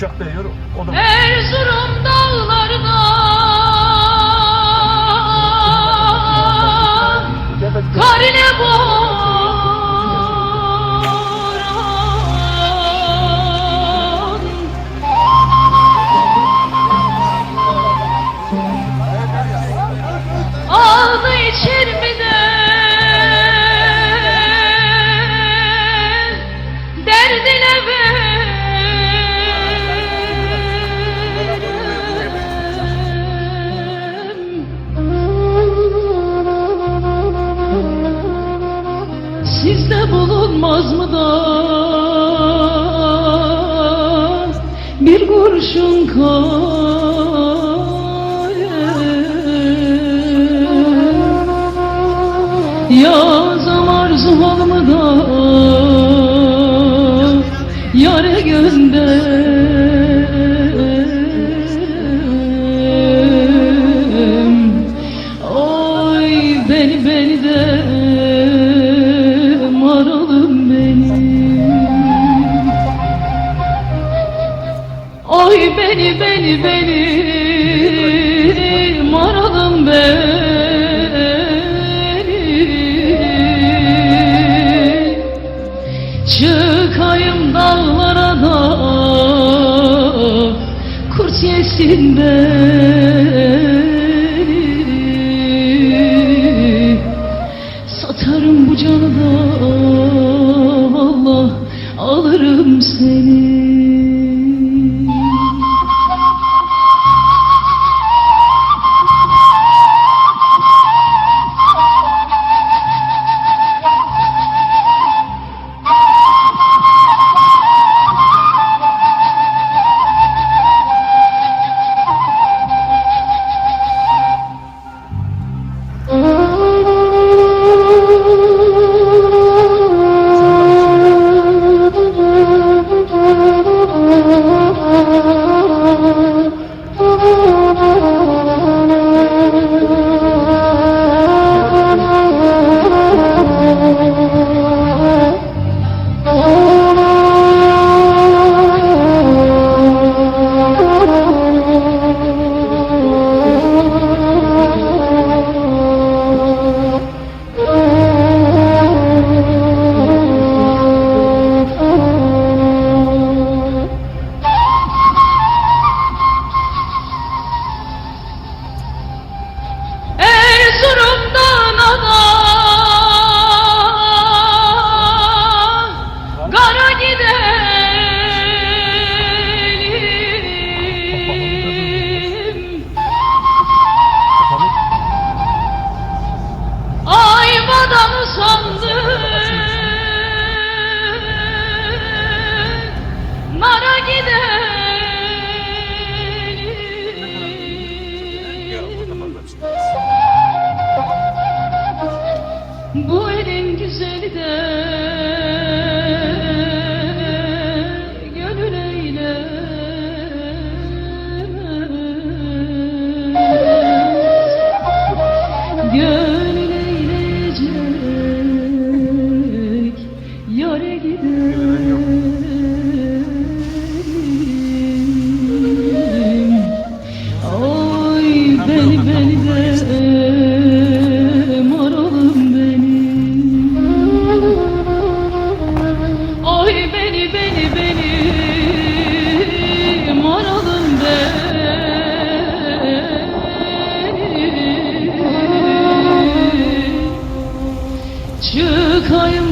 uçak değiyor. O da... Erzurum'da Oh. hasretimden beni beni de maralım beni. Ay beni beni beni maralım beni. Çıkayım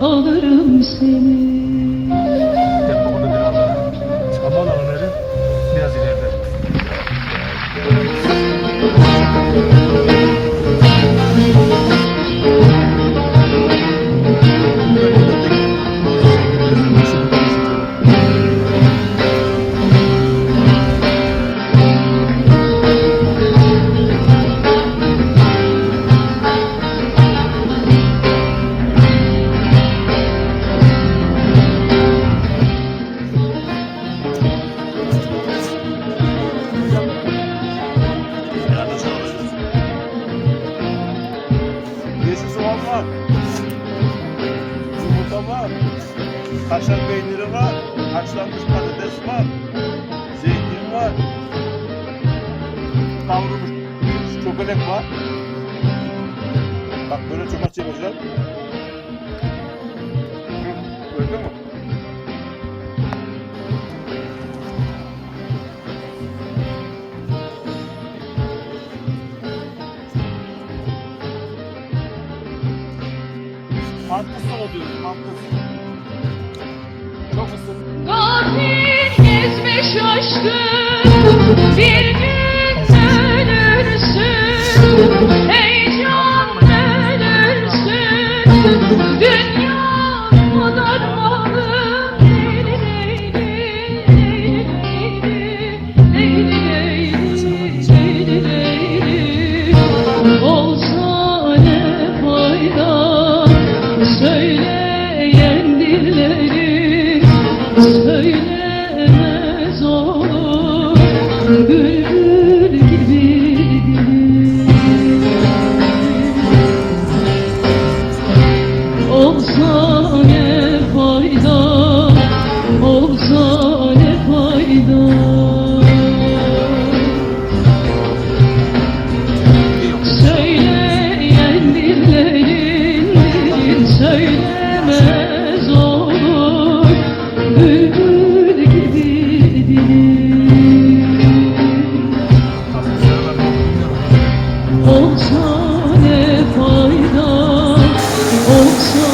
olurum seni. Kaşar peyniri var, haşlanmış patates var, zeytin var, kavrulmuş çökelek var. Bak böyle çok çömez çekeceğim. Gördün mü? Mantıklı oluyoruz, mantıklı. aşkın bir ne fayda olsa